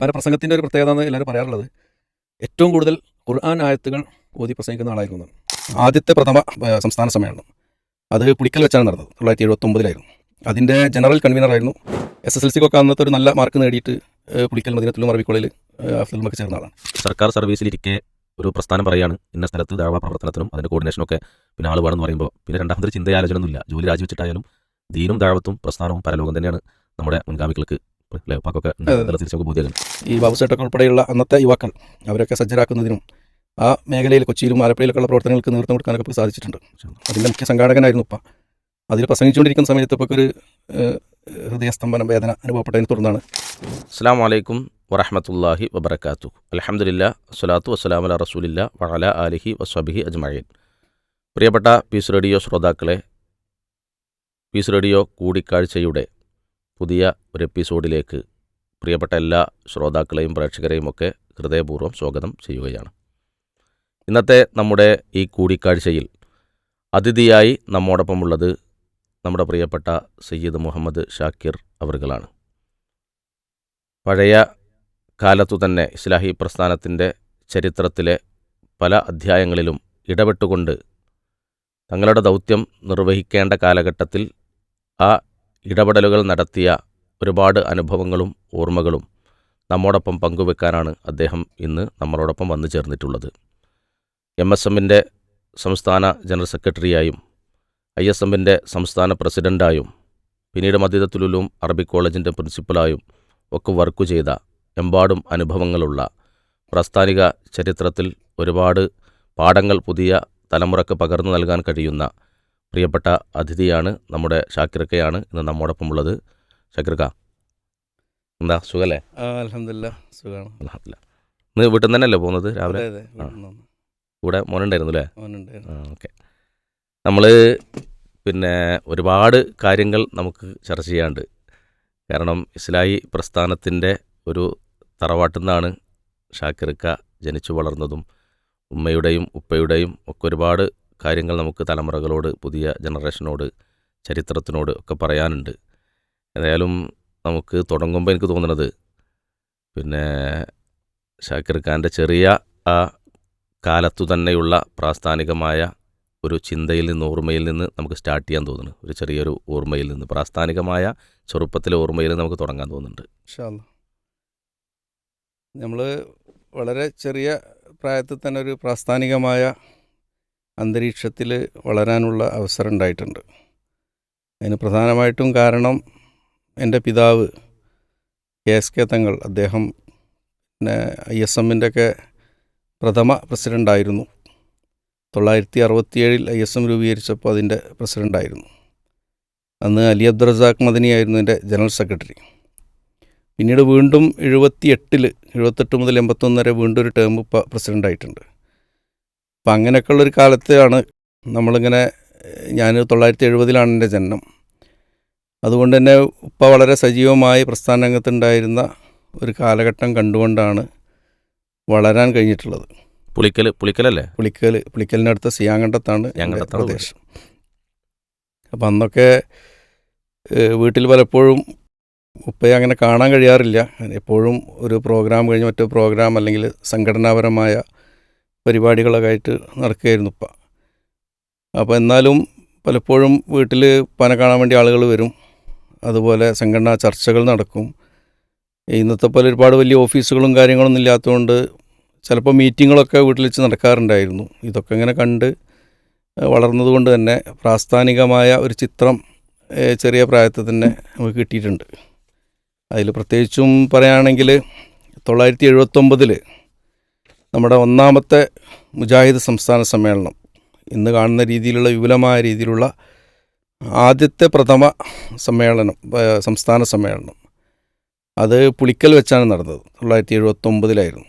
പല പ്രസംഗത്തിന്റെ ഒരു പ്രത്യേകത എന്ന് എല്ലാവരും പറയാറുള്ളത്. ഏറ്റവും കൂടുതൽ ഖുർആൻ ആയത്തുകൾ ഓതി പ്രസംഗിക്കുന്ന ആളായിരുന്നു. ആദ്യത്തെ പ്രഥമ സംസ്ഥാന സമ്മേളനം. അത് പുളിക്കൽ വെച്ചാണ് നടന്നത്. തൊള്ളായിരത്തി എഴുപത്തൊമ്പതിലായിരുന്നു അതിന്റെ ജനറൽ കൺവീനറായിരുന്നു എസ് എസ് എൽ സിക്കൊക്കെ അന്നത്തെ ഒരു നല്ല മാർക്ക് നേടിയിട്ട് പുളിക്കൽ മദീനത്തിലും അറബി അഫ്സൽമൊക്കെ ചേർന്ന ആളാണ്. സർക്കാർ സർവീസിലിരിക്കെ ഒരു പ്രസ്ഥാനം പറയാണ് ഇന്ന സ്ഥലത്ത് ദാവ പ്രവർത്തനത്തിനും അതിന്റെ കോർഡിനേഷനൊക്കെ പിന്നെ ആൾ വേണമെന്ന് പറയുമ്പോൾ പിന്നെ രണ്ടാമതൊരു ചിന്തയാലോചന ഒന്നുമില്ല ജോലി രാജിവെച്ചിട്ടായാലും ദീനും ദാവത്തും പ്രസ്ഥാനവും പരലോകം തന്നെയാണ് നമ്മുടെ മുൻഗാമികൾക്ക് അല്ലേ, ഉപ്പാക്കൊക്കെ അതെ. തിരിച്ച് നമുക്ക് ബോധ്യം ഈ ബാബുസേട്ടൊക്കെ ഉൾപ്പെടെയുള്ള അന്നത്തെ യുവാക്കൾ അവരൊക്കെ സജ്ജരാക്കുന്നതിനും ആ മേഖലയിൽ കൊച്ചിയിലും ആലപ്പുഴയിലൊക്കെയുള്ള പ്രവർത്തനങ്ങൾക്ക് നേതൃത്വം കൊടുക്കാനൊക്കെ ഇപ്പോൾ സാധിച്ചിട്ടുണ്ട്. അതിന്റെ മുഖ്യ സംഘാടകനായിരുന്നു ഉപ്പ. അതിൽ പ്രസംഗിച്ചുകൊണ്ടിരിക്കുന്ന സമയത്ത് ഇപ്പോൾ ഒരു ഹൃദയസ്തംഭനം വേദന അനുഭവപ്പെട്ടതിനെ തുടർന്നാണ്. അസ്സാം വലൈക്കും വറഹമത്തല്ലാഹി വബർക്കാത്തു അലഹമുല്ല സ്വലാത്തു വസ്സലാം അല റസൂലില്ല വഅല ആലിഹി വസ്വബിഹി അജ്മയൻ പ്രിയപ്പെട്ട പീസ് റേഡിയോ ശ്രോതാക്കളെ പീസ് റേഡിയോ കൂടിക്കാഴ്ചയുടെ പുതിയ ഒരു എപ്പിസോഡിലേക്ക് പ്രിയപ്പെട്ട എല്ലാ ശ്രോതാക്കളെയും പ്രേക്ഷകരെയും ഒക്കെ ഹൃദയപൂർവം സ്വാഗതം ചെയ്യുകയാണ്. ഇന്നത്തെ നമ്മുടെ ഈ കൂടിക്കാഴ്ചയിൽ അതിഥിയായി നമ്മോടൊപ്പമുള്ളത് നമ്മുടെ പ്രിയപ്പെട്ട സയ്യിദ് മുഹമ്മദ് ഷാക്കിർ അവറുകളാണ്. പഴയ കാലത്തു തന്നെ ഇസ്ലാഹി പ്രസ്ഥാനത്തിന്റെ ചരിത്രത്തിലെ പല അധ്യായങ്ങളിലും ഇടപെട്ടുകൊണ്ട് തങ്ങളുടെ ദൗത്യം നിർവഹിക്കേണ്ട കാലഘട്ടത്തിൽ ആ ഇടപെടലുകൾ നടത്തിയ ഒരുപാട് അനുഭവങ്ങളും ഓർമ്മകളും നമ്മോടൊപ്പം പങ്കുവെക്കാനാണ് അദ്ദേഹം ഇന്ന് നമ്മളോടൊപ്പം വന്നു ചേർന്നിട്ടുള്ളത്. എം എസ് എമ്മിന്റെ സംസ്ഥാന ജനറൽ സെക്രട്ടറിയായും ഐ എസ് എമ്മിന്റെ സംസ്ഥാന പ്രസിഡന്റായും പിന്നീട് മദ്യതത്തുലും അറബിക് കോളേജിന്റെ പ്രിൻസിപ്പലായും ഒക്കെ വർക്ക് ചെയ്ത എമ്പാടും അനുഭവങ്ങളുള്ള പ്രസ്ഥാനിക ചരിത്രത്തിൽ ഒരുപാട് പാഠങ്ങൾ പുതിയ തലമുറയ്ക്ക് പകർന്നു നൽകാൻ കഴിയുന്ന പ്രിയപ്പെട്ട അതിഥിയാണ് നമ്മുടെ ഷാക്കിറക്കയാണ് ഇന്ന് നമ്മോടൊപ്പം ഉള്ളത് ഷാക്കിറക്ക എന്താ സുഖല്ലേ? അലഹമില്ല സുഖമാണ്. ഇന്ന് വീട്ടിൽ നിന്ന് തന്നെയല്ലേ പോകുന്നത് രാവിലെ? ഇവിടെ മോനുണ്ടായിരുന്നു അല്ലേ? ഓക്കെ. നമ്മൾ പിന്നെ ഒരുപാട് കാര്യങ്ങൾ നമുക്ക് ചർച്ച ചെയ്യാണ്ട് കാരണം ഇസ്ലായി പ്രസ്ഥാനത്തിന്റെ ഒരു തറവാട്ടിൽ നിന്നാണ് ഷാക്കിറക്ക ജനിച്ചു വളർന്നതും ഉമ്മയുടെയും ഉപ്പയുടെയും ഒക്കെ ഒരുപാട് കാര്യങ്ങൾ നമുക്ക് തലമുറകളോട് പുതിയ ജനറേഷനോട് ചരിത്രത്തിനോട് ഒക്കെ പറയാനുണ്ട്. ഏതായാലും നമുക്ക് തുടങ്ങുമ്പോൾ എനിക്ക് തോന്നുന്നത് പിന്നെ ഷാക്കിർ ഖാന്റെ ചെറിയ ആ കാലത്തു തന്നെയുള്ള പ്രാസ്ഥാനികമായ ഒരു ചിന്തയിൽ നിന്ന് ഓർമ്മയിൽ നിന്ന് നമുക്ക് സ്റ്റാർട്ട് ചെയ്യാൻ തോന്നുന്നു. ഒരു ചെറിയൊരു ഓർമ്മയിൽ നിന്ന് പ്രാസ്ഥാനികമായ ചെറുപ്പത്തിലെ ഓർമ്മയിൽ നമുക്ക് തുടങ്ങാൻ തോന്നുന്നുണ്ട്. നമ്മൾ വളരെ ചെറിയ പ്രായത്തിൽ തന്നെ ഒരു പ്രാസ്ഥാനികമായ അന്തരീക്ഷത്തിൽ വളരാനുള്ള അവസരം ഉണ്ടായിട്ടുണ്ട് അതിന് പ്രധാനമായിട്ടും കാരണം എന്റെ പിതാവ് കെ എസ് കെ തങ്ങൾ അദ്ദേഹം പിന്നെ ഐ എസ് എമ്മിന്റെ ഒക്കെ പ്രഥമ പ്രസിഡന്റായിരുന്നു. തൊള്ളായിരത്തി അറുപത്തിയേഴിൽ ഐ എസ് എം രൂപീകരിച്ചപ്പോൾ അതിന്റെ പ്രസിഡന്റായിരുന്നു. അന്ന് അലി അബ്ദുറസാഖ് മദനിയായിരുന്നു എന്റെ ജനറൽ സെക്രട്ടറി. പിന്നീട് വീണ്ടും എഴുപത്തി എട്ടിൽ എഴുപത്തെട്ട് മുതൽ എൺപത്തൊന്ന് വരെ വീണ്ടും ഒരു ടേം പ്രസിഡന്റായിട്ടുണ്ട്. അപ്പം അങ്ങനെയൊക്കെയുള്ളൊരു കാലത്താണ് നമ്മളിങ്ങനെ ഞാൻ തൊള്ളായിരത്തി എഴുപതിലാണ് എന്റെ ജനനം. അതുകൊണ്ട് തന്നെ ഉപ്പ വളരെ സജീവമായി പ്രസ്ഥാന രംഗത്തുണ്ടായിരുന്ന ഒരു കാലഘട്ടം കണ്ടുകൊണ്ടാണ് വളരാൻ കഴിഞ്ഞിട്ടുള്ളത്. പുളിക്കൽ പുളിക്കലല്ലേ? പുളിക്കൽ പുളിക്കലിനടുത്ത സിയാങ്കണ്ടത്താണ്. പ്രദേശം. അപ്പം അന്നൊക്കെ വീട്ടിൽ പലപ്പോഴും ഉപ്പയെ അങ്ങനെ കാണാൻ കഴിയാറില്ല. എപ്പോഴും ഒരു പ്രോഗ്രാം കഴിഞ്ഞ് മറ്റൊരു പ്രോഗ്രാം അല്ലെങ്കിൽ സംഘടനാപരമായ പരിപാടികളൊക്കെ ആയിട്ട് നടക്കുകയായിരുന്നു ഇപ്പം. അപ്പോൾ എന്നാലും പലപ്പോഴും വീട്ടിൽ പന കാണാൻ വേണ്ടി ആളുകൾ വരും. അതുപോലെ സംഘടനാ ചർച്ചകൾ നടക്കും. ഇന്നത്തെ പോലെ ഒരുപാട് വലിയ ഓഫീസുകളും കാര്യങ്ങളൊന്നും ഇല്ലാത്തതുകൊണ്ട് ചിലപ്പോൾ മീറ്റിങ്ങുകളൊക്കെ വീട്ടിൽ വെച്ച് നടക്കാറുണ്ടായിരുന്നു. ഇതൊക്കെ ഇങ്ങനെ കണ്ട് വളർന്നതുകൊണ്ട് തന്നെ പ്രാസ്ഥാനികമായ ഒരു ചിത്രം ചെറിയ പ്രായത്തിൽ തന്നെ നമുക്ക് കിട്ടിയിട്ടുണ്ട്. അതിൽ പ്രത്യേകിച്ചും പറയുകയാണെങ്കിൽ തൊള്ളായിരത്തി എഴുപത്തൊമ്പതിൽ നമ്മുടെ ഒന്നാമത്തെ മുജാഹിദ് സംസ്ഥാന സമ്മേളനം. ഇന്ന് കാണുന്ന രീതിയിലുള്ള വിപുലമായ രീതിയിലുള്ള ആദ്യത്തെ പ്രഥമ സമ്മേളനം സംസ്ഥാന സമ്മേളനം. അത് പുളിക്കൽ വെച്ചാണ് നടന്നത്. തൊള്ളായിരത്തി എഴുപത്തൊമ്പതിലായിരുന്നു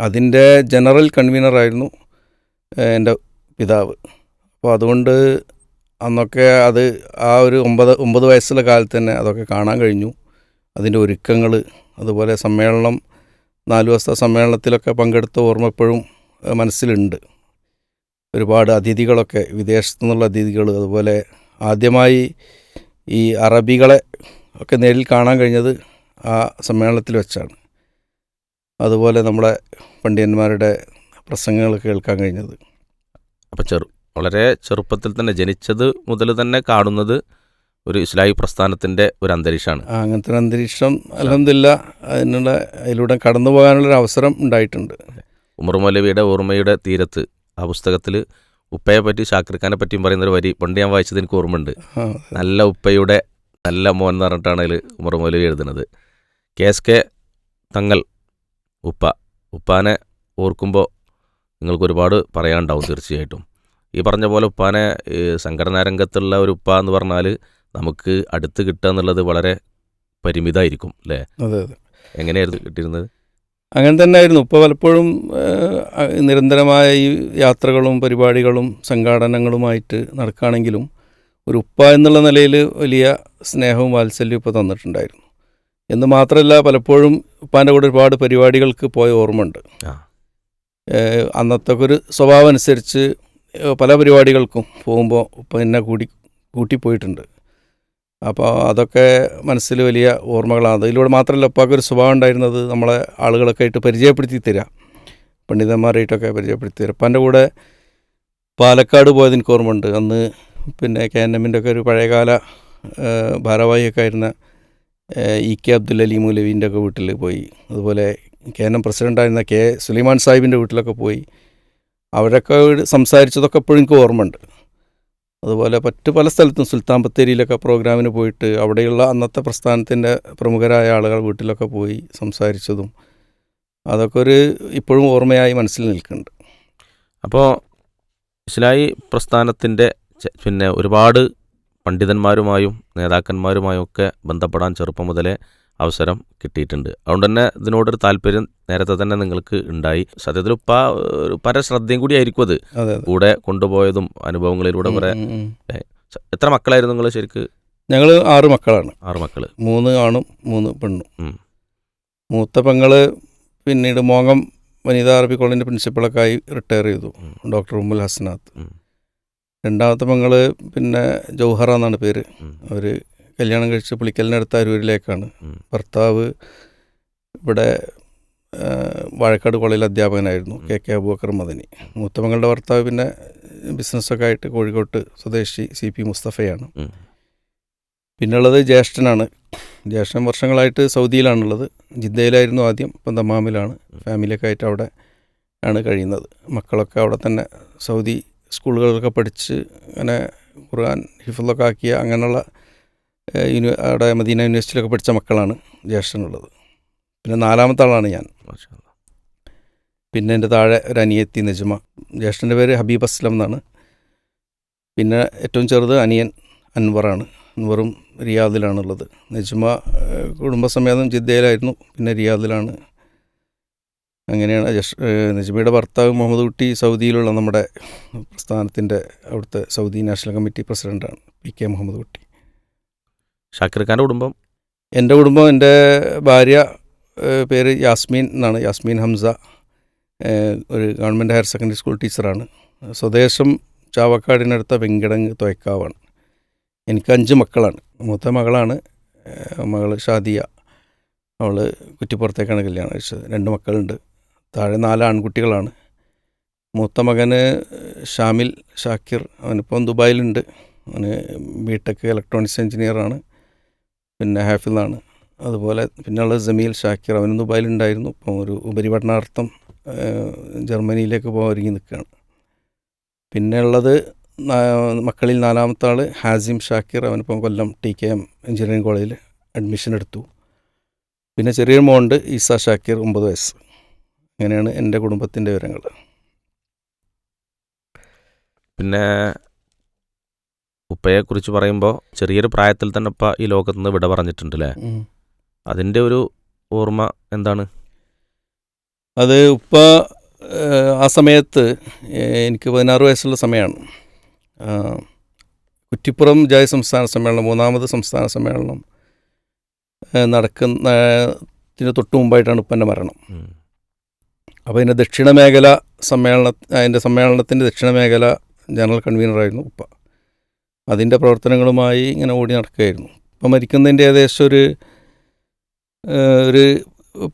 അതിന്റെ ജനറൽ കൺവീനറായിരുന്നു എന്റെ പിതാവ്. അപ്പോൾ അതുകൊണ്ട് അന്നൊക്കെ അത് ആ ഒരു ഒമ്പത് ഒമ്പത് വയസ്സുള്ള കാലത്ത് തന്നെ അതൊക്കെ കാണാൻ കഴിഞ്ഞു. അതിന്റെ ഒരുക്കങ്ങൾ അതുപോലെ സമ്മേളനം നാല് ദിവസത്തെ സമ്മേളനത്തിലൊക്കെ പങ്കെടുത്ത ഓർമ്മ എപ്പോഴും മനസ്സിലുണ്ട്. ഒരുപാട് അതിഥികളൊക്കെ വിദേശത്തു നിന്നുള്ള അതിഥികൾ അതുപോലെ ആദ്യമായി ഈ അറബികളെ ഒക്കെ നേരിൽ കാണാൻ കഴിഞ്ഞത് ആ സമ്മേളനത്തിൽ വെച്ചാണ്. അതുപോലെ നമ്മുടെ പണ്ഡിതന്മാരുടെ പ്രസംഗങ്ങൾ കേൾക്കാൻ കഴിഞ്ഞത്. അപ്പോൾ ചെറു വളരെ ചെറുപ്പത്തിൽ തന്നെ ജനിച്ചത് മുതൽ തന്നെ കാണുന്നത് ഒരു ഇസ്ലാഹി പ്രസ്ഥാനത്തിന്റെ ഒരു അന്തരീക്ഷമാണ്. അങ്ങനത്തെ ഒരു അന്തരീക്ഷം അലഹമില്ല അതിനുള്ള അതിലൂടെ കടന്നു പോകാനുള്ളൊരു അവസരം ഉണ്ടായിട്ടുണ്ട്. ഉമർ മൗലവിയുടെ ഓർമ്മയുടെ തീരത്ത് ആ പുസ്തകത്തിൽ ഉപ്പയെ പറ്റി ഷാക്കിർഖാനെ പറ്റിയും പറയുന്ന ഒരു വരി പണ്ട് ഞാൻ വായിച്ചത് എനിക്ക് ഓർമ്മയുണ്ട്. നല്ല ഉപ്പയുടെ നല്ല മോൻ എന്ന് പറഞ്ഞിട്ടാണ് അതിൽ ഉമർ മൗലവി എഴുതുന്നത്. കെ എസ് കെ തങ്ങൾ ഉപ്പ. ഉപ്പാനെ ഓർക്കുമ്പോൾ നിങ്ങൾക്ക് ഒരുപാട് പറയാനുണ്ടാവും തീർച്ചയായിട്ടും. ഈ പറഞ്ഞ പോലെ ഉപ്പാനെ സംഘടനാ രംഗത്തുള്ള ഒരു ഉപ്പ എന്ന് പറഞ്ഞാൽ നമുക്ക് അടുത്ത് കിട്ടുക എന്നുള്ളത് വളരെ പരിമിതമായിരിക്കും അല്ലേ? അതെ അതെ. എങ്ങനെയായിരുന്നു കിട്ടിയിരുന്നത്? അങ്ങനെ തന്നെ ആയിരുന്നു ഇപ്പോൾ പലപ്പോഴും നിരന്തരമായ ഈ യാത്രകളും പരിപാടികളും സംഘാടനങ്ങളുമായിട്ട് നടക്കുകയാണെങ്കിലും ഒരു ഉപ്പ എന്നുള്ള നിലയിൽ വലിയ സ്നേഹവും വാത്സല്യവും ഇപ്പോൾ തന്നിട്ടുണ്ടായിരുന്നു. എന്ന് മാത്രമല്ല പലപ്പോഴും ഉപ്പാന്റെ കൂടെ ഒരുപാട് പരിപാടികൾക്ക് പോയ ഓർമ്മയുണ്ട്. അന്നത്തെ ഒരു സ്വഭാവം അനുസരിച്ച് പല പരിപാടികൾക്കും പോകുമ്പോൾ ഉപ്പ എന്നെ കൂടി കൂട്ടിപ്പോയിട്ടുണ്ട് അപ്പോൾ അതൊക്കെ മനസ്സിൽ വലിയ ഓർമ്മകളാണ്. അതിലൂടെ മാത്രമല്ല ഉപ്പാക്ക് ഒരു സ്വഭാവം ഉണ്ടായിരുന്നത് നമ്മളെ ആളുകളൊക്കെ ആയിട്ട് പരിചയപ്പെടുത്തി തരിക പണ്ഡിതന്മാരായിട്ടൊക്കെ പരിചയപ്പെടുത്തി തരിക എന്റെ കൂടെ പാലക്കാട് പോയത് എനിക്ക് ഓർമ്മയുണ്ട്. അന്ന് പിന്നെ കെ എൻ എമ്മിന്റെ ഒക്കെ ഒരു പഴയകാല ഭാരവാഹിയൊക്കെ ആയിരുന്ന ഇ കെ അബ്ദുൽ അലി മൂലവീന്റെ ഒക്കെ വീട്ടിൽ പോയി. അതുപോലെ കെ എൻ എം പ്രസിഡന്റായിരുന്ന കെ സുലൈമാൻ സാഹിബിന്റെ വീട്ടിലൊക്കെ പോയി. അവരൊക്കെ സംസാരിച്ചതൊക്കെ എപ്പോഴും എനിക്ക് ഓർമ്മയുണ്ട്. അതുപോലെ മറ്റ് പല സ്ഥലത്തും സുൽത്താൻ ബത്തേരിയിലൊക്കെ പ്രോഗ്രാമിന് പോയിട്ട് അവിടെയുള്ള അന്നത്തെ പ്രസ്ഥാനത്തിന്റെ പ്രമുഖരായ ആളുകൾ വീട്ടിലൊക്കെ പോയി സംസാരിച്ചതും അതൊക്കെ ഒരു ഇപ്പോഴും ഓർമ്മയായി മനസ്സിൽ നിൽക്കുന്നുണ്ട്. അപ്പോൾ ഇസ്ലായി പ്രസ്ഥാനത്തിന്റെ പിന്നെ ഒരുപാട് പണ്ഡിതന്മാരുമായും നേതാക്കന്മാരുമായും ഒക്കെ ബന്ധപ്പെടാൻ ചെറുപ്പം മുതലേ അവസരം കിട്ടിയിട്ടുണ്ട്. അതുകൊണ്ട് തന്നെ ഇതിനോടൊരു താല്പര്യം നേരത്തെ തന്നെ നിങ്ങൾക്ക് ഉണ്ടായി. സത്യത്തിൽ ഉപ്പ ഒരു പരശ്രദ്ധയും കൂടി ആയിരിക്കും അത്. കൂടെ കൊണ്ടുപോയതും അനുഭവങ്ങളിലൂടെ കുറേ എത്ര മക്കളായിരുന്നു നിങ്ങൾ ശരിക്ക്? ഞങ്ങൾ ആറ് മക്കളാണ്. ആറ് മക്കൾ മൂന്ന് ആണും മൂന്ന് പെണ്ണും. മൂത്ത പെങ്ങൾ പിന്നീട് മോങ്ങം വനിതാ അറബി കോളേജിന്റെ പ്രിൻസിപ്പളൊക്കെ ആയി റിട്ടയർ ചെയ്തു ഡോക്ടർ ഉമ്മുൽ ഹസ്നാത്ത്. രണ്ടാമത്തെ പെങ്ങൾ പിന്നെ ജൗഹറ എന്നാണ് പേര് അവർ അവർ കല്യാണം കഴിച്ച് പുളിക്കലിനടുത്ത് അരൂരിലേക്കാണ്. ഭർത്താവ് ഇവിടെ വാഴക്കാട് കോളേജിൽ അധ്യാപകനായിരുന്നു കെ കെ അബൂബക്കർ മദനി. മൂത്തമകളുടെ ഭർത്താവ് പിന്നെ ബിസിനസ്സൊക്കെ ആയിട്ട് കോഴിക്കോട്ട് സ്വദേശി സി പി മുസ്തഫയാണ്. പിന്നുള്ളത് ജ്യേഷ്ഠനാണ്. ജ്യേഷ്ഠൻ വർഷങ്ങളായിട്ട് സൗദിയിലാണുള്ളത്. ജിദ്ദയിലായിരുന്നു ആദ്യം ഇപ്പം ദമാമിലാണ്. ഫാമിലിയൊക്കെ ആയിട്ട് അവിടെ ആണ് കഴിയുന്നത്. മക്കളൊക്കെ അവിടെ തന്നെ സൗദി സ്കൂളുകളിലൊക്കെ പഠിച്ച് അങ്ങനെ ഖുർആൻ ഹിഫുള്ളൊക്കെ ആക്കിയ അങ്ങനെയുള്ള യൂണി അവിടെ മദീന യൂണിവേഴ്സിറ്റിയിലൊക്കെ പഠിച്ച മക്കളാണ് ജ്യേഷ്ഠനുള്ളത്. പിന്നെ നാലാമത്തെ ആളാണ് ഞാൻ. പിന്നെ എന്റെ താഴെ ഒരു അനിയത്തി നിജമ. ജ്യേഷ്ഠന്റെ പേര് ഹബീബ് അസ്ലം എന്നാണ്. പിന്നെ ഏറ്റവും ചെറുത് അനിയൻ അൻവറാണ് അൻവറും റിയാദിലാണുള്ളത്. നിജമ കുടുംബസമേതം ജിദ്ദയിലായിരുന്നു. പിന്നെ റിയാദിലാണ്. അങ്ങനെയാണ് ജഷ് ഏഹ്, ഭർത്താവ് മുഹമ്മദ് കുട്ടി സൗദിയിലുള്ള നമ്മുടെ പ്രസ്ഥാനത്തിന്റെ അവിടുത്തെ സൗദി നാഷണൽ കമ്മിറ്റി പ്രസിഡന്റാണ് പി കെ മുഹമ്മദ് കുട്ടി. ഷാക്കിർ ഖാന്റെ കുടുംബം? എന്റെ കുടുംബം എന്റെ ഭാര്യ പേര് യാസ്മീൻ എന്നാണ്. യാസ്മീൻ ഹംസ ഒരു ഗവൺമെന്റ് ഹയർ സെക്കൻഡറി സ്കൂൾ ടീച്ചറാണ്. സ്വദേശം ചാവക്കാടിനടുത്ത വെങ്കിടങ്ങ് തൊയക്കാവാണ്. എനിക്ക് അഞ്ച് മക്കളാണ്. മൂത്ത മകളാണ് മകൾ ഷാദിയ. അവൾ കുറ്റിപ്പുറത്തേക്കാണ് കല്യാണം കഴിച്ചത്. രണ്ട് മക്കളുണ്ട്. താഴെ നാല് ആൺകുട്ടികളാണ്. മൂത്ത മകന് ഷാമിൽ ഷാക്കിർ. അവനിപ്പം ദുബായിലുണ്ട്. അവന് ബി ടെക് ഇലക്ട്രോണിക്സ് എഞ്ചിനീയറാണ് പിന്നെ ഹാഫിളാണ്. അതുപോലെ പിന്നെയുള്ളത് ജമീൽ ഷാക്കിർ. അവനും ദുബായിലുണ്ടായിരുന്നു ഇപ്പം ഒരു ഉപരിപഠനാർത്ഥം ജർമ്മനിയിലേക്ക് പോകാൻ ഒരുങ്ങി നിൽക്കുകയാണ്. പിന്നെയുള്ളത് മക്കളിൽ നാലാമത്തെ ആൾ Hashim Shakir. അവനിപ്പം Kollam T K M engineering കോളേജിൽ അഡ്മിഷൻ എടുത്തു. പിന്നെ ചെറിയൊരു മോണ്ട് ഈസ ഷാക്കിർ ഒമ്പത് വയസ്സ്. അങ്ങനെയാണ് എന്റെ കുടുംബത്തിന്റെ വിവരങ്ങൾ. പിന്നെ ഉപ്പയെക്കുറിച്ച് പറയുമ്പോൾ ചെറിയൊരു പ്രായത്തിൽ തന്നെ ഉപ്പ ഈ ലോകത്ത് നിന്ന് വിട പറഞ്ഞിട്ടുണ്ട് അല്ലേ അതിന്റെ ഒരു ഓർമ്മ എന്താണ്? അത് ഉപ്പ ആ സമയത്ത് എനിക്ക് പതിനാറ് വയസ്സുള്ള സമയമാണ് കുറ്റിപ്പുറം ജായ സംസ്ഥാന സമ്മേളനം മൂന്നാമത് സംസ്ഥാന സമ്മേളനം നടക്കുന്ന ത്തിന് തൊട്ട് മുമ്പായിട്ടാണ് ഉപ്പന്റെ മരണം. അപ്പോൾ അതിന്റെ ദക്ഷിണ മേഖല സമ്മേളന അതിന്റെ സമ്മേളനത്തിന്റെ ദക്ഷിണ മേഖല ജനറൽ കൺവീനറായിരുന്നു ഉപ്പ. അതിന്റെ പ്രവർത്തനങ്ങളുമായി ഇങ്ങനെ ഓടി നടക്കുകയായിരുന്നു. അപ്പം മരിക്കുന്നതിന്റെ ഏകദേശം ഒരു ഒരു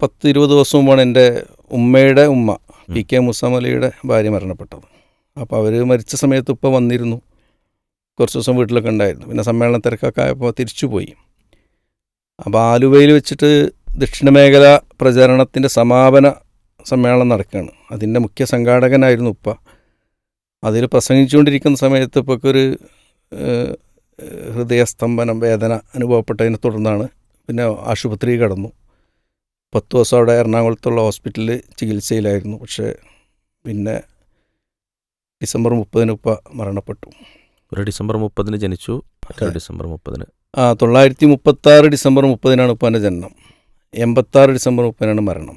പത്ത് ഇരുപത് ദിവസം മുമ്പാണ് എന്റെ ഉമ്മയുടെ ഉമ്മ പി കെ മുസാമലിയുടെ ഭാര്യ മരണപ്പെട്ടത്. അപ്പോൾ അവർ മരിച്ച സമയത്ത് ഉപ്പ വന്നിരുന്നു. കുറച്ച് ദിവസം വീട്ടിലൊക്കെ ഉണ്ടായിരുന്നു. പിന്നെ സമ്മേളന തിരക്കൊക്കെ ആയപ്പോൾ തിരിച്ചു പോയി അപ്പോൾ ആലുവയിൽ വെച്ചിട്ട് ദക്ഷിണ മേഖല പ്രചരണത്തിന്റെ സമാപന സമ്മേളനം നടക്കുകയാണ്. അതിന്റെ മുഖ്യ സംഘാടകനായിരുന്നു ഉപ്പ. അതിൽ പ്രസംഗിച്ചുകൊണ്ടിരിക്കുന്ന സമയത്ത് ഇപ്പോൾ ഏഹ്, ഹൃദയസ്തംഭനം വേദന അനുഭവപ്പെട്ടതിനെ തുടർന്നാണ് പിന്നെ ആശുപത്രി കടന്നു. പത്ത് ദിവസം അവിടെ എറണാകുളത്തുള്ള ഹോസ്പിറ്റലിൽ ചികിത്സയിലായിരുന്നു. പക്ഷേ പിന്നെ ഡിസംബർ മുപ്പതിന് ഉപ്പ മരണപ്പെട്ടു. ഒരു ഡിസംബർ മുപ്പതിന് ജനിച്ചു മറ്റൊരു ഡിസംബർ മുപ്പതിന്. ആ തൊള്ളായിരത്തി മുപ്പത്താറ് ഡിസംബർ മുപ്പതിനാണ് ഉപ്പാന്റെ ജനനം. എൺപത്താറ് ഡിസംബർ മുപ്പതിനാണ് മരണം.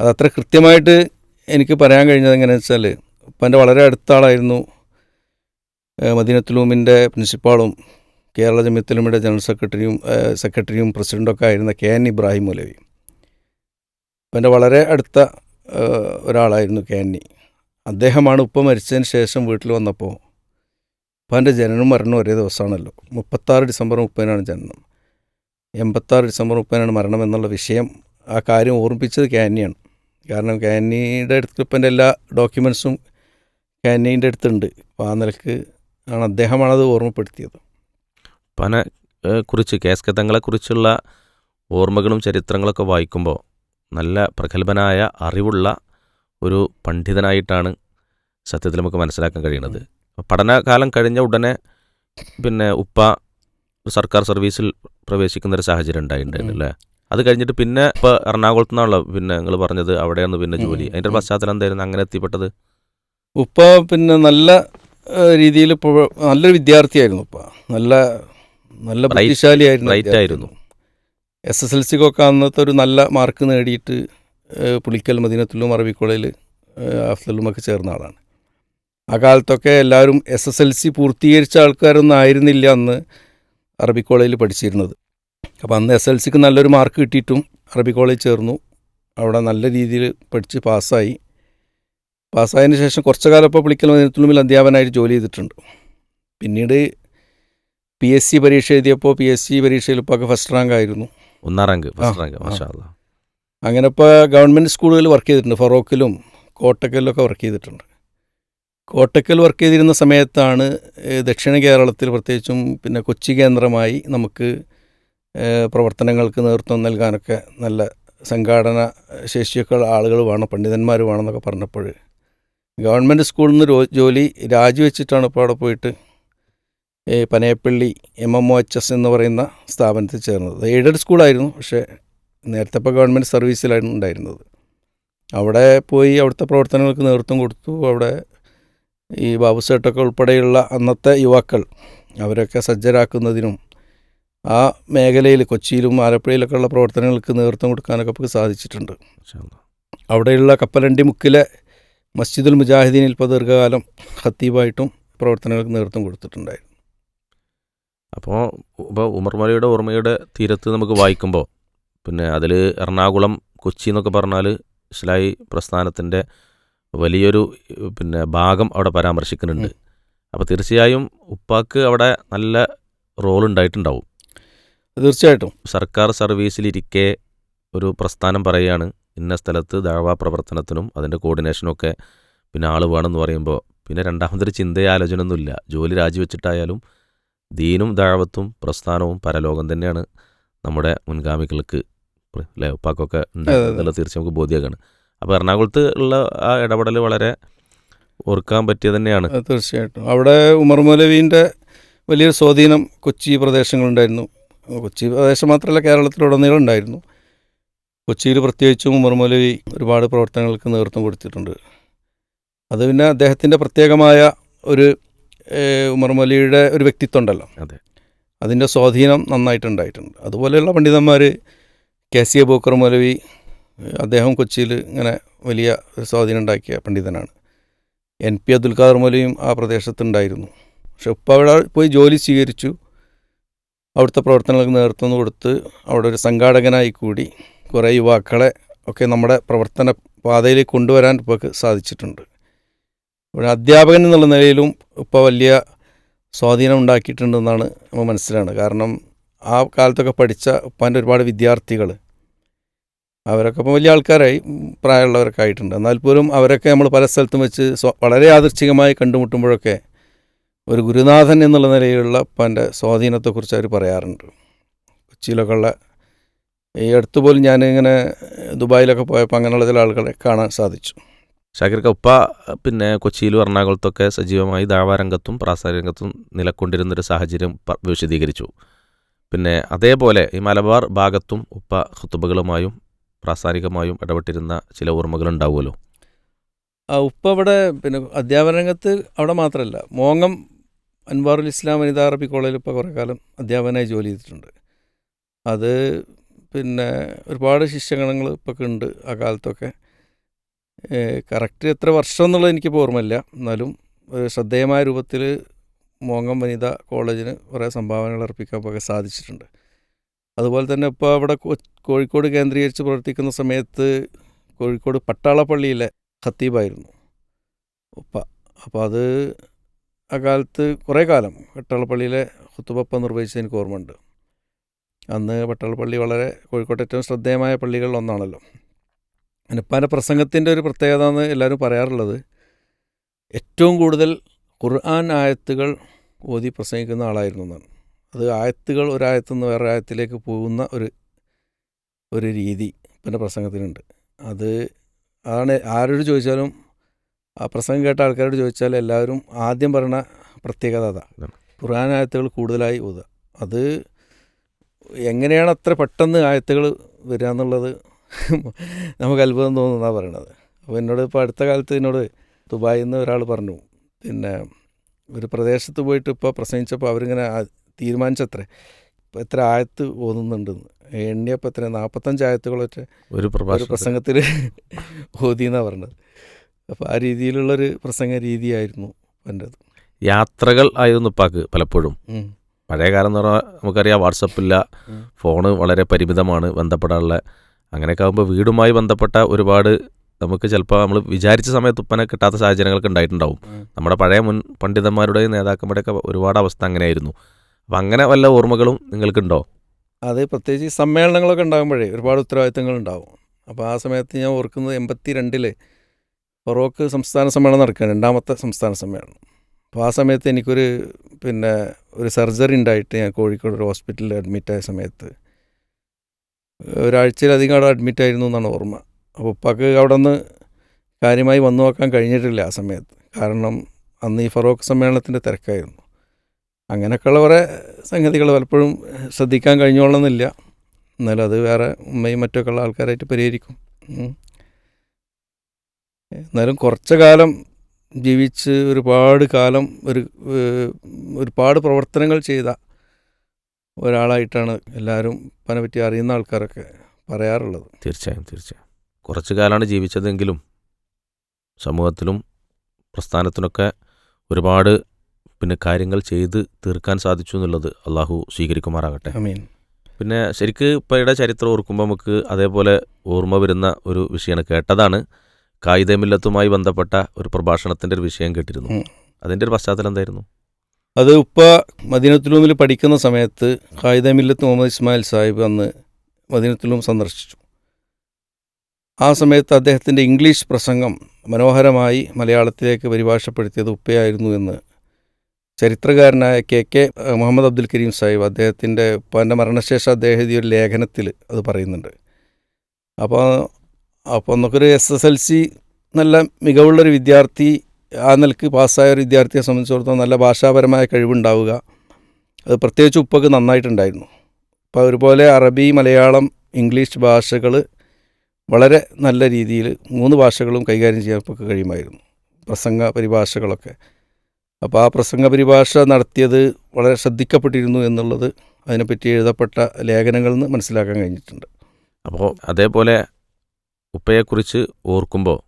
അത് അത്ര കൃത്യമായിട്ട് എനിക്ക് പറയാൻ കഴിഞ്ഞത് എങ്ങനെയാണെന്ന് വെച്ചാൽ ഉപ്പാന്റെ വളരെ അടുത്ത ആളായിരുന്നു മദീനത്തുലൂമിന്റെ പ്രിൻസിപ്പാളും കേരള ജമിയത്തുലൂമിയുടെ ജനറൽ സെക്രട്ടറിയും സെക്രട്ടറിയും പ്രസിഡന്റൊക്കെ ആയിരുന്ന കെ എൻ ഇബ്രാഹിം മൗലവി. എന്റെ വളരെ അടുത്ത ഒരാളായിരുന്നു കെ എൻ അദ്ദേഹമാണ് ഉപ്പ മരിച്ചതിന് ശേഷം വീട്ടിൽ വന്നപ്പോൾ ഉപ്പാന്റെ ജനനം മരണം ഒരേ ദിവസമാണല്ലോ. മുപ്പത്താറ് ഡിസംബർ മുപ്പതിനാണ് ജനനം. എൺപത്താറ് ഡിസംബർ മുപ്പതിനാണ് മരണം എന്നുള്ള വിഷയം ആ കാര്യം ഓർമ്മിപ്പിച്ചത് കാനിയാണ് കാരണം കാനിയുടെ അടുത്ത് ഇപ്പം എന്റെ എല്ലാ ഡോക്യുമെൻസും കാനിന്റെ അടുത്തുണ്ട്. അപ്പോൾ ആ നിലയ്ക്ക് ആണ് അദ്ദേഹമാണത് ഓർമ്മപ്പെടുത്തിയത്. പന കുറിച്ച് കുറിച്ച് കേസ്കഥങ്ങളെക്കുറിച്ചുള്ള ഓർമ്മകളും ചരിത്രങ്ങളൊക്കെ വായിക്കുമ്പോൾ നല്ല പ്രഗത്ഭനായ അറിവുള്ള ഒരു പണ്ഡിതനായിട്ടാണ് സത്യത്തിൽ നമുക്ക് മനസ്സിലാക്കാൻ കഴിയുന്നത്. പഠനകാലം കഴിഞ്ഞ ഉടനെ പിന്നെ ഉപ്പ സർക്കാർ സർവീസിൽ പ്രവേശിക്കുന്ന ഒരു സാഹചര്യം ഉണ്ടായിട്ടുണ്ട് അല്ലേ? അത് കഴിഞ്ഞിട്ട് പിന്നെ ഇപ്പോൾ എറണാകുളത്ത് നിന്നാണല്ലോ പിന്നെ നിങ്ങൾ പറഞ്ഞത് അവിടെയാണ് പിന്നെ ജോലി. അതിന്റെ പശ്ചാത്തലം എന്തായിരുന്നു? അങ്ങനെ എത്തിപ്പെട്ടത്? ഉപ്പ പിന്നെ നല്ല രീതിയിൽ ഇപ്പോൾ നല്ലൊരു വിദ്യാർത്ഥിയായിരുന്നു ഇപ്പം. നല്ല നല്ല ബുദ്ധിശാലിയായിരുന്നു. എസ് എസ് എൽ സിക്കൊക്കെ അന്നത്തെ ഒരു നല്ല മാർക്ക് നേടിയിട്ട് പുളിക്കൽ മദീനത്തിലും അറബിക്കുളയിൽ അഫ്സലുമൊക്കെ ചേർന്ന ആളാണ്. ആ കാലത്തൊക്കെ എല്ലാവരും എസ് എസ് എൽ സി പൂർത്തീകരിച്ച ആൾക്കാരൊന്നും ആയിരുന്നില്ല അന്ന് അറബി കോളേജിൽ പഠിച്ചിരുന്നത്. അപ്പോൾ അന്ന് എസ് എൽ സിക്ക് നല്ലൊരു മാർക്ക് കിട്ടിയിട്ടും അറബി കോളേജ് ചേർന്നു. അവിടെ നല്ല രീതിയിൽ പഠിച്ച് പാസ്സായി. പാസ്സായതിന് ശേഷം കുറച്ചു കാലം ഇപ്പോൾ പുളിക്കൽ മദീനത്തുലുമിൽ അധ്യാപകനായിട്ട് ജോലി ചെയ്തിട്ടുണ്ട്. പിന്നീട് പി എസ് സി പരീക്ഷ എഴുതിയപ്പോൾ പി എസ് സി പരീക്ഷയിൽ ഇപ്പോൾ ഫസ്റ്റ് റാങ്ക് ആയിരുന്നു. ഒന്നാം റാങ്ക് ഫസ്റ്റ് റാങ്ക്. അങ്ങനെ ഇപ്പോൾ ഗവൺമെന്റ് സ്കൂളുകളിൽ വർക്ക് ചെയ്തിട്ടുണ്ട്. ഫറോക്കിലും കോട്ടക്കലിലൊക്കെ വർക്ക് ചെയ്തിട്ടുണ്ട്. കോട്ടക്കൽ വർക്ക് ചെയ്തിരുന്ന സമയത്താണ് ദക്ഷിണ കേരളത്തിൽ പ്രത്യേകിച്ചും പിന്നെ കൊച്ചി കേന്ദ്രമായി നമുക്ക് പ്രവർത്തനങ്ങൾക്ക് നേതൃത്വം നൽകാനൊക്കെ നല്ല സംഘാടന ശേഷിയൊക്കെ ആളുകൾ വേണം പണ്ഡിതന്മാർ വേണമെന്നൊക്കെ പറഞ്ഞപ്പോൾ ഗവൺമെന്റ് സ്കൂളിൽ നിന്ന് ജോലി രാജിവെച്ചിട്ടാണ് ഇപ്പോൾ അവിടെ പോയിട്ട് Panayappilly M M O H S എന്ന് പറയുന്ന സ്ഥാപനത്തിൽ ചേർന്നത്. എയ്ഡഡ് സ്കൂളായിരുന്നു പക്ഷേ നേരത്തെ ഇപ്പോൾ ഗവൺമെന്റ് സർവീസിലായിരുന്നു ഉണ്ടായിരുന്നത്. അവിടെ പോയി അവിടുത്തെ പ്രവർത്തനങ്ങൾക്ക് നേതൃത്വം കൊടുത്തു. അവിടെ ഈ ബാബു സേട്ടൊക്കെ ഉൾപ്പെടെയുള്ള അന്നത്തെ യുവാക്കൾ അവരൊക്കെ സജ്ജരാക്കുന്നതിനും ആ മേഖലയിൽ കൊച്ചിയിലും ആലപ്പുഴയിലൊക്കെ ഉള്ള പ്രവർത്തനങ്ങൾക്ക് നേതൃത്വം കൊടുക്കാനൊക്കെ നമുക്ക് സാധിച്ചിട്ടുണ്ട്. അവിടെയുള്ള കപ്പലണ്ടി മുക്കിലെ മസ്ജിദുൽ മുജാഹിദീനിൽ ഇപ്പോൾ ദീർഘകാലം ഖത്തീബായിട്ടും പ്രവർത്തനങ്ങൾക്ക് നേതൃത്വം കൊടുത്തിട്ടുണ്ടായിരുന്നു. അപ്പോൾ ഇപ്പോൾ ഉമർമലയുടെ ഓർമ്മയുടെ തീരത്ത് നമുക്ക് വായിക്കുമ്പോൾ പിന്നെ അതിൽ എറണാകുളം കൊച്ചി എന്നൊക്കെ പറഞ്ഞാൽ ഇസ്ലായി പ്രസ്ഥാനത്തിന്റെ വലിയൊരു പിന്നെ ഭാഗം അവിടെ പരാമർശിക്കുന്നുണ്ട്. അപ്പോൾ തീർച്ചയായും ഉപ്പാക്ക് അവിടെ നല്ല റോൾ ഉണ്ടായിട്ടുണ്ടാവും. തീർച്ചയായിട്ടും. സർക്കാർ സർവീസിലിരിക്കെ ഒരു പ്രസ്ഥാനം പറയുകയാണ്. ഇന്ന സ്ഥലത്ത് ദഴവാ പ്രവർത്തനത്തിനും അതിന്റെ കോർഡിനേഷനും ഒക്കെ പിന്നെ ആൾ വേണമെന്ന് പറയുമ്പോൾ പിന്നെ രണ്ടാമതൊരു ചിന്തയോ ആലോചനയൊന്നുമില്ല ജോലി രാജിവെച്ചിട്ടായാലും ദീനും ദഴവത്തും പ്രസ്ഥാനവും പരലോകം തന്നെയാണ് നമ്മുടെ മുൻഗാമികൾക്ക് അല്ലേ ഉപ്പാക്കൊക്കെ ഉണ്ടായിരുന്നുള്ള തീർച്ചയായും നമുക്ക് ബോധ്യമാണ് അപ്പോൾ എറണാകുളത്ത് ഉള്ള ആ ഇടപെടൽ വളരെ ഓർക്കാൻ പറ്റിയത് തന്നെയാണ്. തീർച്ചയായിട്ടും. അവിടെ ഉമർ മൗലവീന്റെ വലിയൊരു സ്വാധീനം കൊച്ചി പ്രദേശങ്ങളുണ്ടായിരുന്നു. കൊച്ചി പ്രദേശം മാത്രമല്ല കേരളത്തിലുടനീളം ഉണ്ടായിരുന്നു. കൊച്ചിയിൽ പ്രത്യേകിച്ചും ഉമർ മൗലവി ഒരുപാട് പ്രവർത്തനങ്ങൾക്ക് നേതൃത്വം കൊടുത്തിട്ടുണ്ട്. അത് പിന്നെ അദ്ദേഹത്തിന്റെ പ്രത്യേകമായ ഒരു ഏഹ്, ഉമർ മൗലവിയുടെ ഒരു വ്യക്തിത്വം ഉണ്ടല്ലോ അതെ. അതിന്റെ സ്വാധീനം നന്നായിട്ടുണ്ടായിട്ടുണ്ട്. അതുപോലെയുള്ള പണ്ഡിതന്മാർ K C A Bokkar Moulavi അദ്ദേഹം കൊച്ചിയിൽ ഇങ്ങനെ വലിയ സ്വാധീനം ഉണ്ടാക്കിയ പണ്ഡിതനാണ്. എൻ പി അബ്ദുൽ ഖാദർ മൗലവിയും ആ പ്രദേശത്തുണ്ടായിരുന്നു. പക്ഷെ ഇപ്പോൾ അവിടെ പോയി ജോലി സ്വീകരിച്ചു. അവിടുത്തെ പ്രവർത്തനങ്ങൾക്ക് നേതൃത്വം കൊടുത്ത് അവിടെ ഒരു സംഘാടകനായി കൂടി കുറേ യുവാക്കളെ ഒക്കെ നമ്മുടെ പ്രവർത്തന പാതയിലേക്ക് കൊണ്ടുവരാൻ ഇപ്പോൾ സാധിച്ചിട്ടുണ്ട്. ഒരു അധ്യാപകൻ എന്നുള്ള നിലയിലും ഇപ്പോൾ വലിയ സ്വാധീനം ഉണ്ടാക്കിയിട്ടുണ്ടെന്നാണ് നമ്മൾ മനസ്സിലാണ് കാരണം ആ കാലത്തൊക്കെ പഠിച്ച ഉപ്പാന്റെ ഒരുപാട് വിദ്യാർത്ഥികൾ അവരൊക്കെ ഇപ്പോൾ വലിയ ആൾക്കാരായി പ്രായമുള്ളവരൊക്കെ ആയിട്ടുണ്ട്. എന്നാൽ പോലും അവരൊക്കെ നമ്മൾ പല സ്ഥലത്തും വെച്ച് വളരെ ആദർശികമായി കണ്ടുമുട്ടുമ്പോഴൊക്കെ ഒരു ഗുരുനാഥൻ എന്നുള്ള നിലയിലുള്ള ഉപ്പാന്റെ സ്വാധീനത്തെക്കുറിച്ച് അവർ പറയാറുണ്ട്. കൊച്ചിയിലൊക്കെ ഉള്ള ഈ അടുത്ത് പോലും ഞാനിങ്ങനെ ദുബായിലൊക്കെ പോയപ്പോൾ അങ്ങനെയുള്ള ചില ആളുകളെ കാണാൻ സാധിച്ചു. ഷാക്കിർക്ക് ഉപ്പ പിന്നെ കൊച്ചിയിലും എറണാകുളത്തൊക്കെ സജീവമായി ദാവാരംഗത്തും പ്രാസാരംഗത്തും നിലക്കൊണ്ടിരുന്നൊരു സാഹചര്യം വിശദീകരിച്ചു. പിന്നെ അതേപോലെ ഈ മലബാർ ഭാഗത്തും ഉപ്പ ഹുത്തുബകളുമായും പ്രാസാരികമായും ഇടപെട്ടിരുന്ന ചില ഓർമ്മകളുണ്ടാവുമല്ലോ? ആ ഉപ്പ അവിടെ പിന്നെ അധ്യാപന രംഗത്ത് അവിടെ മാത്രമല്ല മോങ്ങം അൻവാറുൽ ഇസ്ലാം വനിതാ അറബി കോളേജിൽ ഇപ്പോൾ കുറേ കാലം അധ്യാപകനായി ജോലി ചെയ്തിട്ടുണ്ട്. അത് പിന്നെ ഒരുപാട് ശിഷ്യഗണങ്ങൾ ഇപ്പോൾ ഉണ്ട് ആ കാലത്തൊക്കെ. കറക്റ്റ് എത്ര വർഷം എന്നുള്ളത് എനിക്ക് ഓർമ്മയില്ല. എന്നാലും ഒരു ശ്രദ്ധേയമായ രൂപത്തിൽ മോങ്ങം വനിത കോളേജിന് കുറേ സംഭാവനകൾ അർപ്പിക്കാൻ ഒക്കെ സാധിച്ചിട്ടുണ്ട്. അതുപോലെ തന്നെ ഇപ്പോൾ അവിടെ കോഴിക്കോട് കേന്ദ്രീകരിച്ച് പ്രവർത്തിക്കുന്ന സമയത്ത് കോഴിക്കോട് പട്ടാളപ്പള്ളിയിലെ ഖത്തീബായിരുന്നു. ഉപ്പ. അപ്പോൾ അത് ആ കാലത്ത് കുറേ കാലം പട്ടാളപ്പള്ളിയിലെ ഹുത്തുബപ്പ നിർവഹിച്ചത് എനിക്ക് ഓർമ്മയുണ്ട്. അന്ന് പട്ടാളപ്പള്ളി വളരെ കോഴിക്കോട്ട് ഏറ്റവും ശ്രദ്ധേയമായ പള്ളികളിൽ ഒന്നാണല്ലോ. അനുപ്പാന്റെ പ്രസംഗത്തിന്റെ ഒരു പ്രത്യേകത എന്ന് എല്ലാവരും പറയാറുള്ളത് ഏറ്റവും കൂടുതൽ ഖുർആൻ ആയത്തുകൾ ഓതി പ്രസംഗിക്കുന്ന ആളായിരുന്നു എന്നാണ്. അത് ആയത്തുകൾ ഒരായത്തു നിന്ന് വേറെ ആയത്തിലേക്ക് പോകുന്ന ഒരു ഒരു രീതി പിന്നെ പ്രസംഗത്തിനുണ്ട് അത് അതാണ് ആരോട് ചോദിച്ചാലും ആ പ്രസംഗം കേട്ട ആൾക്കാരോട് ചോദിച്ചാൽ എല്ലാവരും ആദ്യം പറയുന്ന പ്രത്യേകത അതാണ്. ഖുർആൻ ആയത്തുകൾ കൂടുതലായി ഓതുക. അത് എങ്ങനെയാണ് അത്ര പെട്ടെന്ന് ആയത്തുകൾ വരിക എന്നുള്ളത് നമുക്ക് അത്ഭുതം തോന്നുന്നതാണ് പറയണത്. അപ്പോൾ എന്നോട് ഇപ്പോൾ അടുത്ത കാലത്ത് എന്നോട് ദുബായിൽ നിന്ന് ഒരാൾ പറഞ്ഞു പിന്നെ ഒരു പ്രദേശത്ത് പോയിട്ട് ഇപ്പോൾ പ്രസംഗിച്ചപ്പോൾ അവരിങ്ങനെ തീരുമാനിച്ചത്രേ ഇപ്പം എത്ര ആയത്ത് ഓതുന്നുണ്ടെന്ന്. എണ്ണിയപ്പോൾ എത്ര നാൽപ്പത്തഞ്ച് ആയത്തുകളൊക്കെ ഒരു ഒരു പ്രസംഗത്തിൽ ഓതി എന്നാണ് പറഞ്ഞത്. അപ്പോൾ ആ രീതിയിലുള്ളൊരു പ്രസംഗ രീതിയായിരുന്നു എന്റെത് യാത്രകൾ ആയിരുന്നു ഉപ്പാക്ക് പലപ്പോഴും. പഴയ കാലം എന്ന് പറഞ്ഞാൽ നമുക്കറിയാം വാട്സപ്പില്ല. ഫോണ് വളരെ പരിമിതമാണ് ബന്ധപ്പെടാനുള്ള. അങ്ങനെയൊക്കെ ആകുമ്പോൾ വീടുമായി ബന്ധപ്പെട്ട ഒരുപാട് നമുക്ക് ചിലപ്പോൾ നമ്മൾ വിചാരിച്ച സമയത്ത് ഉപ്പനെ കിട്ടാത്ത സാഹചര്യങ്ങളൊക്കെ ഉണ്ടായിട്ടുണ്ടാവും. നമ്മുടെ പഴയ മുൻ പണ്ഡിതന്മാരുടെയും നേതാക്കന്മാരുടെയൊക്കെ ഒരുപാട് അവസ്ഥ അങ്ങനെയായിരുന്നു. അപ്പം അങ്ങനെ വല്ല ഓർമ്മകളും നിങ്ങൾക്കുണ്ടോ? അത് പ്രത്യേകിച്ച് ഈ സമ്മേളനങ്ങളൊക്കെ ഉണ്ടാകുമ്പോഴേ ഒരുപാട് ഉത്തരവാദിത്തങ്ങൾ ഉണ്ടാവും. അപ്പോൾ ആ സമയത്ത് ഞാൻ ഓർക്കുന്നത് എൺപത്തി രണ്ടിൽ ഫറോക്ക് സംസ്ഥാന സമ്മേളനം നടക്കുകയാണ് രണ്ടാമത്തെ സംസ്ഥാന സമ്മേളനം. അപ്പോൾ ആ സമയത്ത് എനിക്കൊരു പിന്നെ ഒരു സർജറി ഉണ്ടായിട്ട് ഞാൻ കോഴിക്കോട് ഒരു ഹോസ്പിറ്റലിൽ അഡ്മിറ്റായ സമയത്ത് ഒരാഴ്ചയിലധികം അവിടെ അഡ്മിറ്റായിരുന്നു എന്നാണ് ഓർമ്മ. അപ്പോൾ ഉപ്പാക്ക് അവിടെ നിന്ന് കാര്യമായി വന്നു നോക്കാൻ കഴിഞ്ഞിട്ടില്ല ആ സമയത്ത്. കാരണം അന്ന് ഈ ഫറോക്ക് സമ്മേളനത്തിന്റെ തിരക്കായിരുന്നു. അങ്ങനെയൊക്കെയുള്ള കുറേ സംഗതികൾ പലപ്പോഴും ശ്രദ്ധിക്കാൻ കഴിഞ്ഞോളണമെന്നില്ല. എന്നാലും അത് വേറെ ഉമ്മയും മറ്റൊക്കെ ഉള്ള ആൾക്കാരായിട്ട് പരിഹരിക്കും. എന്നാലും കുറച്ച് കാലം ജീവിച്ച് ഒരുപാട് കാലം ഒരു ഒരുപാട് പ്രവർത്തനങ്ങൾ ചെയ്ത ഒരാളായിട്ടാണ് എല്ലാവരും പനെ പറ്റി അറിയുന്ന ആൾക്കാരൊക്കെ പറയാറുള്ളത്. തീർച്ചയായും തീർച്ചയായും. കുറച്ചു കാലമാണ് ജീവിച്ചതെങ്കിലും സമൂഹത്തിലും പ്രസ്ഥാനത്തിനൊക്കെ ഒരുപാട് പിന്നെ കാര്യങ്ങൾ ചെയ്ത് തീർക്കാൻ സാധിച്ചു എന്നുള്ളത് അള്ളാഹു സ്വീകരിക്കുമാറാകട്ടെ. ഐ മീൻ പിന്നെ ശരിക്ക് ഇപ്പോഴുടെ ചരിത്രം ഓർക്കുമ്പോൾ നമുക്ക് അതേപോലെ ഓർമ്മ വരുന്ന ഒരു വിഷയമാണ് കേട്ടതാണ്. കായികമില്ലത്തുമായി ബന്ധപ്പെട്ട ഒരു പ്രഭാഷണത്തിന്റെ ഒരു വിഷയം കേട്ടിരുന്നു. അതിന്റെ അതിന്റെ ഒരു പശ്ചാത്തലം എന്തായിരുന്നു? അത് ഉപ്പ മദീനത്തുലൂമിൽ പഠിക്കുന്ന സമയത്ത് കായികമില്ലത്ത് മുഹമ്മദ് ഇസ്മായിൽ സാഹിബ് അന്ന് മദീനത്തുലൂം സന്ദർശിച്ചു. ആ സമയത്ത് അദ്ദേഹത്തിന്റെ ഇംഗ്ലീഷ് പ്രസംഗം മനോഹരമായി മലയാളത്തിലേക്ക് പരിഭാഷപ്പെടുത്തിയത് ഉപ്പയായിരുന്നു എന്ന് ചരിത്രകാരനായ കെ കെ മുഹമ്മദ് അബ്ദുൽ കരീം സാഹിബ് അദ്ദേഹത്തിന്റെ ഉപ്പാന്റെ മരണശേഷം അദ്ദേഹം ഈ ഒരു ലേഖനത്തിൽ അത് പറയുന്നുണ്ട്. അപ്പോൾ അപ്പോൾ നമുക്കൊരു എസ് എസ് എൽ സി നല്ല മികവുള്ളൊരു വിദ്യാർത്ഥി ആ നിലയ്ക്ക് പാസ്സായ ഒരു വിദ്യാർത്ഥിയെ സംബന്ധിച്ചിടത്തോളം നല്ല ഭാഷാപരമായ കഴിവുണ്ടാവുക. അത് പ്രത്യേകിച്ച് ഉപ്പക്ക് നന്നായിട്ടുണ്ടായിരുന്നു. അപ്പോൾ ഒരുപോലെ അറബി മലയാളം ഇംഗ്ലീഷ് ഭാഷകൾ വളരെ നല്ല രീതിയിൽ മൂന്ന് ഭാഷകളും കൈകാര്യം ചെയ്യാൻ ഉപ്പക്ക് കഴിയുമായിരുന്നു. പ്രസംഗ പരിഭാഷകളൊക്കെ. അപ്പോൾ ആ പ്രസംഗ പരിഭാഷ നടത്തിയത് വളരെ ശ്രദ്ധിക്കപ്പെട്ടിരുന്നു എന്നുള്ളത് അതിനെപ്പറ്റി എഴുതപ്പെട്ട ലേഖനങ്ങളിൽ നിന്ന് മനസ്സിലാക്കാൻ കഴിഞ്ഞിട്ടുണ്ട്. അപ്പോൾ അതേപോലെ ഉപ്പയെക്കുറിച്ച് ഓർക്കുമ്പോൾ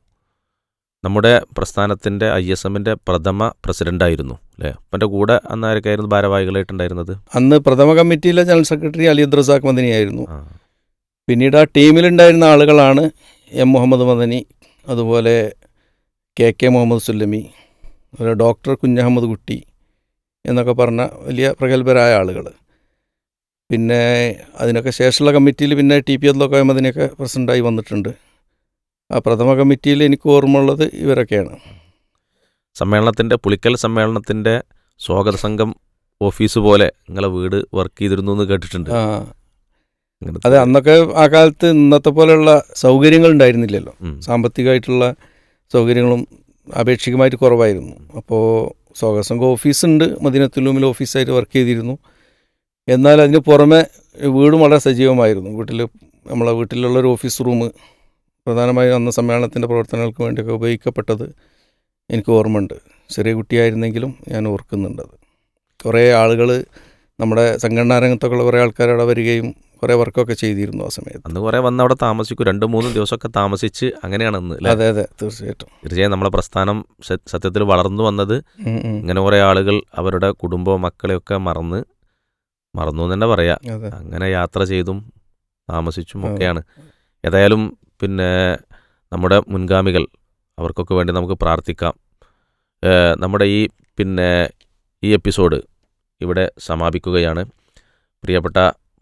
നമ്മുടെ പ്രസ്ഥാനത്തിന്റെ ഐ എസ് എമ്മിന്റെ പ്രഥമ പ്രസിഡന്റായിരുന്നു അല്ലേ? ഉപ്പന്റെ കൂടെ അന്ന് ആരൊക്കെയായിരുന്നു ഭാരവാഹികളായിട്ടുണ്ടായിരുന്നത്? അന്ന് പ്രഥമ കമ്മിറ്റിയിലെ ജനറൽ സെക്രട്ടറി അലി അബ്ദുറസാഖ് മദനിയായിരുന്നു. പിന്നീട് ആ ടീമിലുണ്ടായിരുന്ന ആളുകളാണ് എം മുഹമ്മദ് മദനി അതുപോലെ കെ കെ മുഹമ്മദ് സുല്ലമി അതുപോലെ ഡോക്ടർ കുഞ്ഞഹമ്മദ് കുട്ടി എന്നൊക്കെ പറഞ്ഞ വലിയ പ്രഗത്ഭരായ ആളുകൾ. പിന്നെ അതിനൊക്കെ ശേഷമുള്ള കമ്മിറ്റിയിൽ പിന്നെ ടി പി അബ്ദുൽ അഹമ്മദിനെയൊക്കെ പ്രസിഡന്റായി വന്നിട്ടുണ്ട്. ആ പ്രഥമ കമ്മിറ്റിയിൽ എനിക്ക് ഓർമ്മയുള്ളത് ഇവരൊക്കെയാണ്. സമ്മേളനത്തിന്റെ പുളിക്കൽ സമ്മേളനത്തിന്റെ സ്വാഗത സംഘം ഓഫീസ് പോലെ നിങ്ങളെ വീട് വർക്ക് ചെയ്തിരുന്നു എന്ന് കേട്ടിട്ടുണ്ട്. ആ. അതെ അന്നൊക്കെ ആ കാലത്ത് ഇന്നത്തെ പോലെയുള്ള സൗകര്യങ്ങൾ ഉണ്ടായിരുന്നില്ലല്ലോ. സാമ്പത്തികമായിട്ടുള്ള സൗകര്യങ്ങളും അപേക്ഷികമായിട്ട് കുറവായിരുന്നു. അപ്പോൾ സ്വാഗത സംഘം ഓഫീസ് ഓഫീസുണ്ട് മദീനത്തുലൂമിൽ ഓഫീസായിട്ട് വർക്ക് ചെയ്തിരുന്നു. എന്നാൽ അതിന് പുറമെ വീടും വളരെ സജീവമായിരുന്നു. വീട്ടിൽ നമ്മളെ വീട്ടിലുള്ള ഒരു ഓഫീസ് റൂം പ്രധാനമായും അന്ന് സമ്മേളനത്തിന്റെ പ്രവർത്തനങ്ങൾക്ക് വേണ്ടിയൊക്കെ ഉപയോഗിക്കപ്പെട്ടത് എനിക്ക് ഓർമ്മയുണ്ട്. ചെറിയ കുട്ടിയായിരുന്നെങ്കിലും ഞാൻ ഓർക്കുന്നുണ്ടത് കുറേ ആളുകൾ നമ്മുടെ സംഘടനാ രംഗത്തൊക്കെയുള്ള കുറേ ആൾക്കാർ അവിടെ വരികയും കുറേ വർക്കൊക്കെ ചെയ്തിരുന്നു ആ സമയത്ത്. അന്ന് കുറേ വന്ന് അവിടെ താമസിക്കും. രണ്ട് മൂന്ന് ദിവസമൊക്കെ താമസിച്ച് അങ്ങനെയാണ് അന്ന് അതെ അതെ. തീർച്ചയായിട്ടും. തീർച്ചയായും നമ്മളെ പ്രസ്ഥാനം സത്യത്തിൽ വളർന്നു വന്നത്. ഇങ്ങനെ കുറേ ആളുകൾ അവരുടെ കുടുംബവും മക്കളെയൊക്കെ മറന്ന് മറന്നു എന്ന് തന്നെ പറയാം. അങ്ങനെ യാത്ര ചെയ്തും താമസിച്ചും. ഒക്കെയാണ്. ഏതായാലും പിന്നെ നമ്മുടെ മുൻഗാമികൾ അവർക്കൊക്കെ വേണ്ടി നമുക്ക് പ്രാർത്ഥിക്കാം. നമ്മുടെ ഈ പിന്നെ ഈ എപ്പിസോഡ് ഇവിടെ സമാപിക്കുകയാണ്. പ്രിയപ്പെട്ട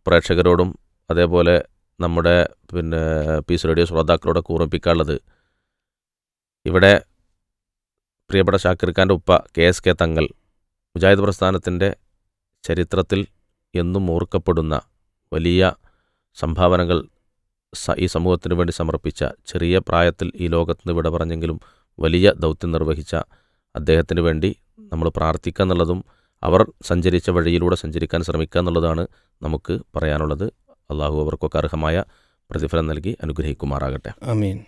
പ്രേക്ഷകരോടും അതേപോലെ നമ്മുടെ പിന്നെ പീസ് റേഡിയോ ശ്രോതാക്കളോട് ഓർമ്മിപ്പിക്കാനുള്ളത് ഇവിടെ പ്രിയപ്പെട്ട ഷാക്കിർ ഖാന്റെ ഉപ്പ കെ എസ് കെ തങ്ങൾ മുജാഹിദ് പ്രസ്ഥാനത്തിന്റെ ചരിത്രത്തിൽ എന്നും ഓർക്കപ്പെടുന്ന വലിയ സംഭാവനകൾ ഈ സമൂഹത്തിന് വേണ്ടി സമർപ്പിച്ച ചെറിയ പ്രായത്തിൽ ഈ ലോകത്ത് നിന്ന് വിട പറഞ്ഞെങ്കിലും വലിയ ദൗത്യം നിർവഹിച്ച അദ്ദേഹത്തിന് വേണ്ടി നമ്മൾ പ്രാർത്ഥിക്കുക എന്നുള്ളതും അവർ സഞ്ചരിച്ച വഴിയിലൂടെ സഞ്ചരിക്കാൻ ശ്രമിക്കുക എന്നുള്ളതാണ് നമുക്ക് പറയാനുള്ളത്. അള്ളാഹു അവർക്കൊക്കെ അർഹമായ പ്രതിഫലം നൽകി അനുഗ്രഹിക്കുമാറാകട്ടെ. അമീൻ